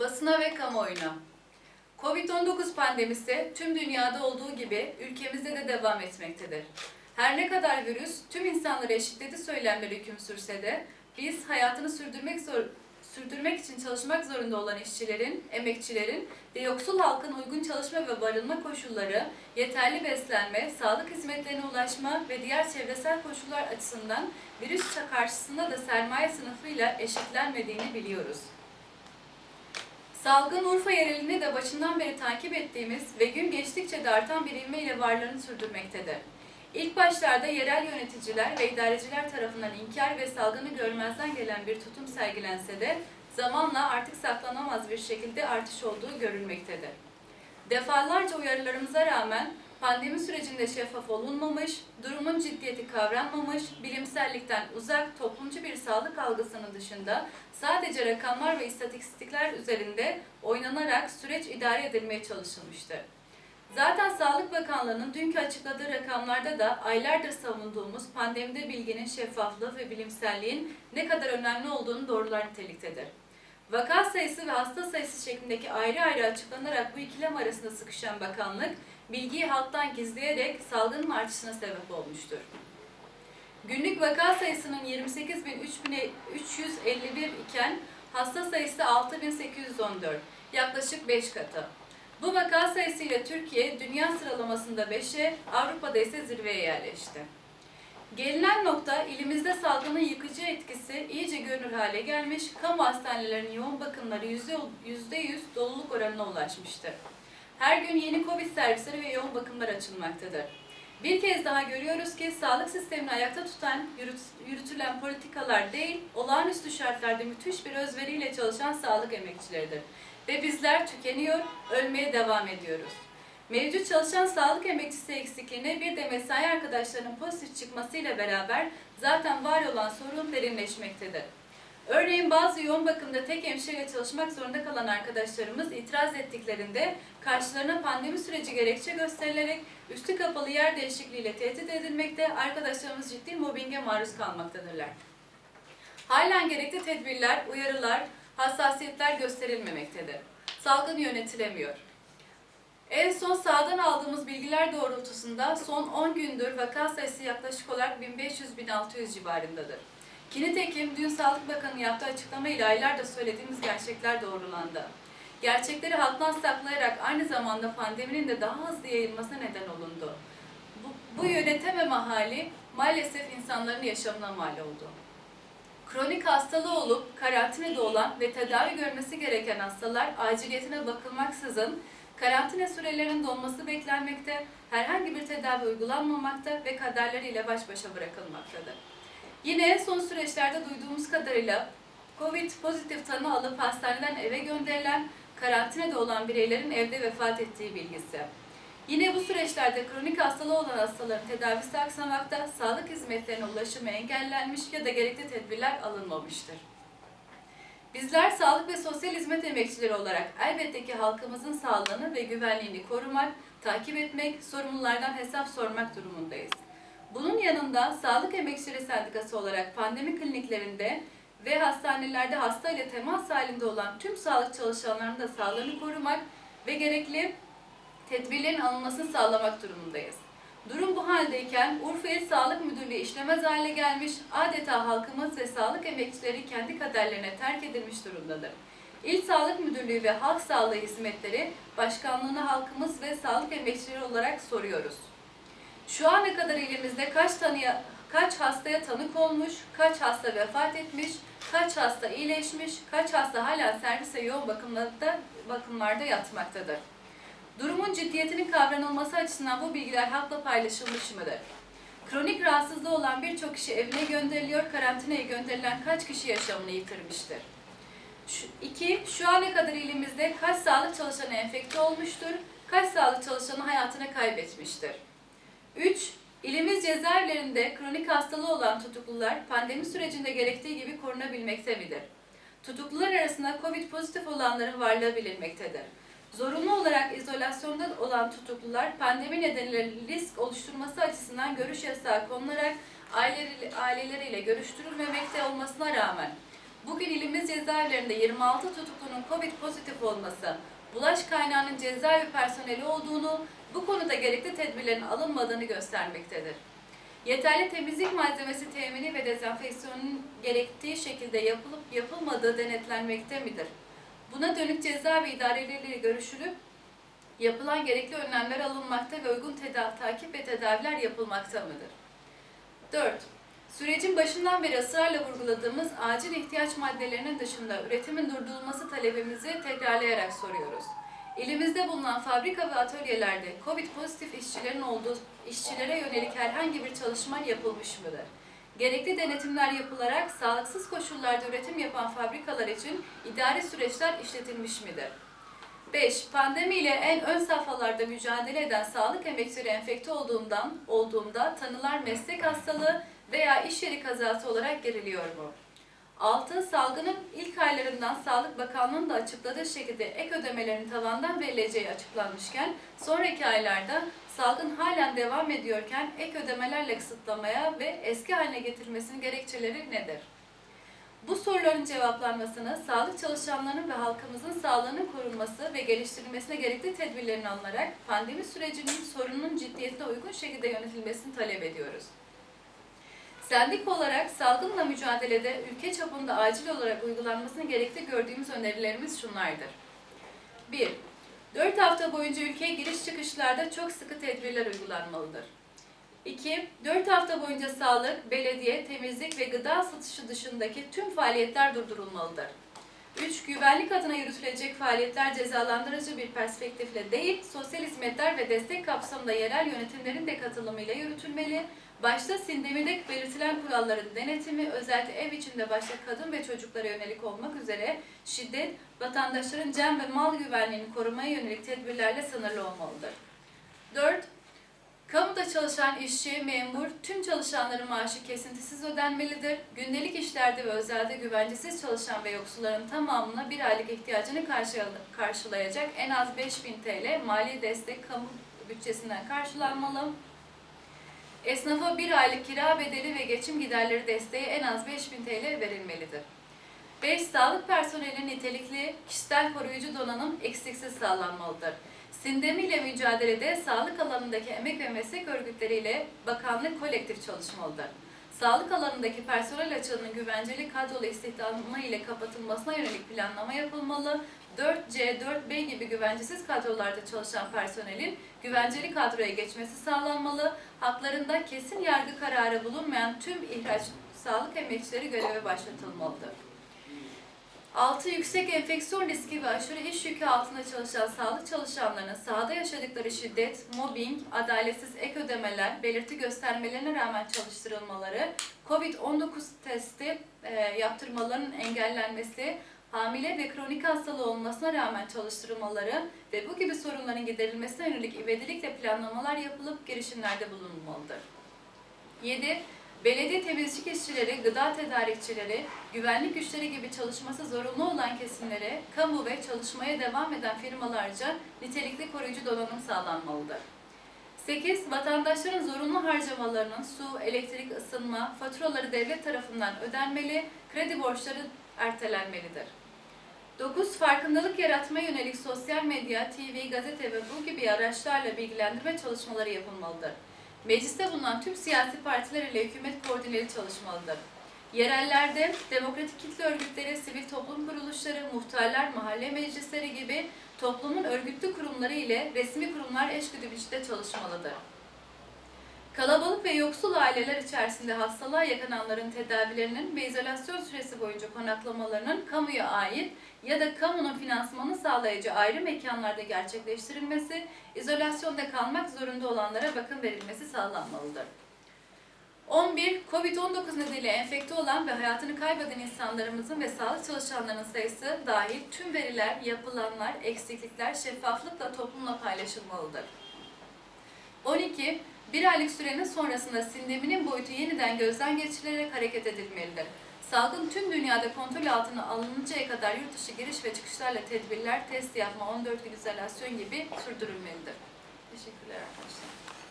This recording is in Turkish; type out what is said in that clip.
Basına ve kamuoyuna. Covid-19 pandemisi tüm dünyada olduğu gibi ülkemizde de devam etmektedir. Her ne kadar virüs tüm insanları eşitledi söylemleri hüküm sürse de biz hayatını sürdürmek zor, sürdürmek için çalışmak zorunda olan işçilerin, emekçilerin ve yoksul halkın uygun çalışma ve barınma koşulları, yeterli beslenme, sağlık hizmetlerine ulaşma ve diğer çevresel koşullar açısından virüs karşısında da sermaye sınıfıyla eşitlenmediğini biliyoruz. Salgın Urfa yerelini de başından beri takip ettiğimiz ve gün geçtikçe de artan bir ivmeyle varlığını sürdürmektedir. İlk başlarda yerel yöneticiler ve idareciler tarafından inkar ve salgını görmezden gelen bir tutum sergilense de zamanla artık saklanamaz bir şekilde artış olduğu görülmektedir. Defalarca uyarılarımıza rağmen pandemi sürecinde şeffaf olunmamış, durumun ciddiyeti kavranmamış, bilimsellikten uzak toplumcu bir sağlık algısının dışında sadece rakamlar ve istatistikler üzerinde oynanarak süreç idare edilmeye çalışılmıştır. Zaten Sağlık Bakanlığı'nın dünkü açıkladığı rakamlarda da aylardır savunduğumuz pandemide bilginin şeffaflığı ve bilimselliğin ne kadar önemli olduğunu doğrular niteliktedir. Vaka sayısı ve hasta sayısı şeklindeki ayrı ayrı açıklanarak bu ikilem arasında sıkışan bakanlık, bilgiyi halktan gizleyerek salgının artışına sebep olmuştur. Günlük vaka sayısının 28.351 iken hasta sayısı 6.814, yaklaşık 5 katı. Bu vaka sayısıyla Türkiye dünya sıralamasında 5'e, Avrupa'da ise zirveye yerleşti. Gelinen nokta ilimizde salgının yıkıcı etkisi iyice görünür hale gelmiş, kamu hastanelerinin yoğun bakımları %100 doluluk oranına ulaşmıştır. Her gün yeni Covid servisleri ve yoğun bakımlar açılmaktadır. Bir kez daha görüyoruz ki sağlık sistemini ayakta tutan, yürüt- yürütülen politikalar değil, olağanüstü şartlarda müthiş bir özveriyle çalışan sağlık emekçileridir. Ve bizler tükeniyor, ölmeye devam ediyoruz. Mevcut çalışan sağlık emekçisi eksikliğine bir de mesai arkadaşlarının pozitif çıkmasıyla beraber zaten var olan sorun derinleşmektedir. Örneğin bazı yoğun bakımda tek hemşireyle çalışmak zorunda kalan arkadaşlarımız itiraz ettiklerinde karşılarına pandemi süreci gerekçe gösterilerek üstü kapalı yer değişikliğiyle tehdit edilmekte, arkadaşlarımız ciddi mobbinge maruz kalmaktadırlar. Halen gerekli tedbirler, uyarılar, hassasiyetler gösterilmemektedir. Salgın yönetilemiyor. En son sahadan aldığımız bilgiler doğrultusunda son 10 gündür vaka sayısı yaklaşık olarak 1500-1600 civarındadır. Ki nitekim dün Sağlık Bakanı yaptığı açıklamayla aylarda söylediğimiz gerçekler doğrulandı. Gerçekleri halktan saklayarak aynı zamanda pandeminin de daha hızlı yayılmasına neden olundu. Bu, bu yönetememe hali maalesef insanların yaşamına mal oldu. Kronik hastalığı olup karantinada olan ve tedavi görmesi gereken hastalar aciliyetine bakılmaksızın karantina sürelerinin dolması beklenmekte, herhangi bir tedavi uygulanmamakta ve kaderleriyle baş başa bırakılmaktadır. Yine son süreçlerde duyduğumuz kadarıyla COVID pozitif tanı alıp hastaneden eve gönderilen, karantinada olan bireylerin evde vefat ettiği bilgisi. Yine bu süreçlerde kronik hastalığı olan hastaların tedavisi aksamakta, sağlık hizmetlerine ulaşımı engellenmiş ya da gerekli tedbirler alınmamıştır. Bizler sağlık ve sosyal hizmet emekçileri olarak elbette ki halkımızın sağlığını ve güvenliğini korumak, takip etmek, sorumlulardan hesap sormak durumundayız. Bunun yanında Sağlık Emekçileri Sendikası olarak pandemi kliniklerinde ve hastanelerde hasta ile temas halinde olan tüm sağlık çalışanlarının da sağlığını korumak ve gerekli tedbirlerin alınmasını sağlamak durumundayız. Durum bu haldeyken Urfa İl Sağlık Müdürlüğü işlemez hale gelmiş, adeta halkımız ve sağlık emekçileri kendi kaderlerine terk edilmiş durumdadır. İl Sağlık Müdürlüğü ve Halk Sağlığı Hizmetleri Başkanlığı'na halkımız ve sağlık emekçileri olarak soruyoruz. Şu ana kadar ilimizde kaç tanıya, kaç hastaya tanık olmuş, kaç hasta vefat etmiş, kaç hasta iyileşmiş, kaç hasta hala servis ve yoğun bakımlarda, bakımlarda yatmaktadır. Durumun ciddiyetinin kavranılması açısından bu bilgiler halkla paylaşılmış mıdır? Kronik rahatsızlığı olan birçok kişi evine gönderiliyor, karantinaya gönderilen kaç kişi yaşamını yitirmiştir? Şu, iki, şu ana kadar ilimizde kaç sağlık çalışanı enfekte olmuştur, kaç sağlık çalışanı hayatını kaybetmiştir? 3. İlimiz cezaevlerinde kronik hastalığı olan tutuklular pandemi sürecinde gerektiği gibi korunabilmekte midir? Tutuklular arasında COVID pozitif olanların varlığı bilinmektedir. Zorunlu olarak izolasyonda olan tutuklular pandemi nedeniyle risk oluşturması açısından görüş yasağı konularak aileleri- aileleriyle görüştürülmemekte olmasına rağmen Bugün ilimiz cezaevlerinde 26 tutuklunun COVID pozitif olması, bulaş kaynağının cezaevi personeli olduğunu, bu konuda gerekli tedbirlerin alınmadığını göstermektedir. Yeterli temizlik malzemesi temini ve dezenfeksiyonun gerektiği şekilde yapılıp yapılmadığı denetlenmekte midir? Buna dönük cezaevi idareleriyle görüşülüp yapılan gerekli önlemler alınmakta ve uygun teda- takip ve tedaviler yapılmakta mıdır? 4. Sürecin başından beri ısrarla vurguladığımız acil ihtiyaç maddelerinin dışında üretimin durdurulması talebimizi tekrarlayarak soruyoruz. İlimizde bulunan fabrika ve atölyelerde COVID pozitif işçilerin olduğu işçilere yönelik herhangi bir çalışma yapılmış mıdır? Gerekli denetimler yapılarak sağlıksız koşullarda üretim yapan fabrikalar için idari süreçler işletilmiş midir? 5. Pandemiyle en ön safhalarda mücadele eden sağlık emekçileri enfekte olduğundan olduğunda tanılar meslek hastalığı veya iş yeri kazası olarak giriliyor mu? 6. Salgının ilk aylarından Sağlık Bakanlığı'nın da açıkladığı şekilde ek ödemelerin tavandan verileceği açıklanmışken sonraki aylarda salgın halen devam ediyorken ek ödemelerle kısıtlamaya ve eski haline getirmesinin gerekçeleri nedir? Bu soruların cevaplanmasını, sağlık çalışanlarının ve halkımızın sağlığının korunması ve geliştirilmesine gerekli tedbirlerin alınarak pandemi sürecinin sorunun ciddiyetine uygun şekilde yönetilmesini talep ediyoruz. Sendik olarak salgınla mücadelede ülke çapında acil olarak uygulanmasını gerekli gördüğümüz önerilerimiz şunlardır. 1. 4 hafta boyunca ülkeye giriş çıkışlarda çok sıkı tedbirler uygulanmalıdır. 2. 4 hafta boyunca sağlık, belediye, temizlik ve gıda satışı dışındaki tüm faaliyetler durdurulmalıdır. 3. Güvenlik adına yürütülecek faaliyetler cezalandırıcı bir perspektifle değil, sosyal hizmetler ve destek kapsamında yerel yönetimlerin de katılımıyla yürütülmeli. Başta sindemide belirtilen kuralların denetimi, özellikle ev içinde başta kadın ve çocuklara yönelik olmak üzere şiddet, vatandaşların can ve mal güvenliğini korumaya yönelik tedbirlerle sınırlı olmalıdır. 4. Kamuda çalışan işçi, memur, tüm çalışanların maaşı kesintisiz ödenmelidir. Gündelik işlerde ve özelde güvencesiz çalışan ve yoksulların tamamına bir aylık ihtiyacını karşı- karşılayacak en az 5000 TL mali destek kamu bütçesinden karşılanmalı. Esnafa bir aylık kira bedeli ve geçim giderleri desteği en az 5000 TL verilmelidir. 5. Sağlık personelinin nitelikli kişisel koruyucu donanım eksiksiz sağlanmalıdır. Sindemiyle mücadelede sağlık alanındaki emek ve meslek örgütleriyle bakanlık kolektif çalışmalıdır. Sağlık alanındaki personel açığının güvenceli kadrolu istihdamı ile kapatılmasına yönelik planlama yapılmalı. 4C, 4B gibi güvencesiz kadrolarda çalışan personelin güvenceli kadroya geçmesi sağlanmalı. Haklarında kesin yargı kararı bulunmayan tüm ihraç sağlık emekçileri göreve başlatılmalıdır. 6. Yüksek enfeksiyon riski ve aşırı iş yükü altında çalışan sağlık çalışanlarının sahada yaşadıkları şiddet, mobbing, adaletsiz ek ödemeler, belirti göstermelerine rağmen çalıştırılmaları, COVID-19 testi e, yaptırmalarının engellenmesi, hamile ve kronik hastalığı olmasına rağmen çalıştırılmaları ve bu gibi sorunların giderilmesine yönelik ivedilikle planlamalar yapılıp girişimlerde bulunulmalıdır. 7. Belediye temizlik işçileri, gıda tedarikçileri, güvenlik güçleri gibi çalışması zorunlu olan kesimlere, kamu ve çalışmaya devam eden firmalarca nitelikli koruyucu donanım sağlanmalıdır. 8. Vatandaşların zorunlu harcamalarının su, elektrik, ısınma, faturaları devlet tarafından ödenmeli, kredi borçları ertelenmelidir. 9. Farkındalık yaratmaya yönelik sosyal medya, TV, gazete ve bu gibi araçlarla bilgilendirme çalışmaları yapılmalıdır. Mecliste bulunan tüm siyasi partiler ile hükümet koordineli çalışmalıdır. Yerellerde demokratik kitle örgütleri, sivil toplum kuruluşları, muhtarlar, mahalle meclisleri gibi toplumun örgütlü kurumları ile resmi kurumlar eşgüdüm içinde çalışmalıdır. Kalabalık ve yoksul aileler içerisinde hastalığa yakalananların tedavilerinin ve izolasyon süresi boyunca konaklamalarının kamuya ait ya da kamunun finansmanı sağlayacağı ayrı mekanlarda gerçekleştirilmesi, izolasyonda kalmak zorunda olanlara bakım verilmesi sağlanmalıdır. 11. Covid-19 nedeniyle enfekte olan ve hayatını kaybeden insanlarımızın ve sağlık çalışanlarının sayısı dahil tüm veriler, yapılanlar, eksiklikler şeffaflıkla toplumla paylaşılmalıdır. 12. Bir aylık sürenin sonrasında sindeminin boyutu yeniden gözden geçirilerek hareket edilmelidir. Salgın tüm dünyada kontrol altına alınıncaya kadar yurt dışı giriş ve çıkışlarla tedbirler, test yapma, 14 gün izolasyon gibi sürdürülmelidir. Teşekkürler arkadaşlar.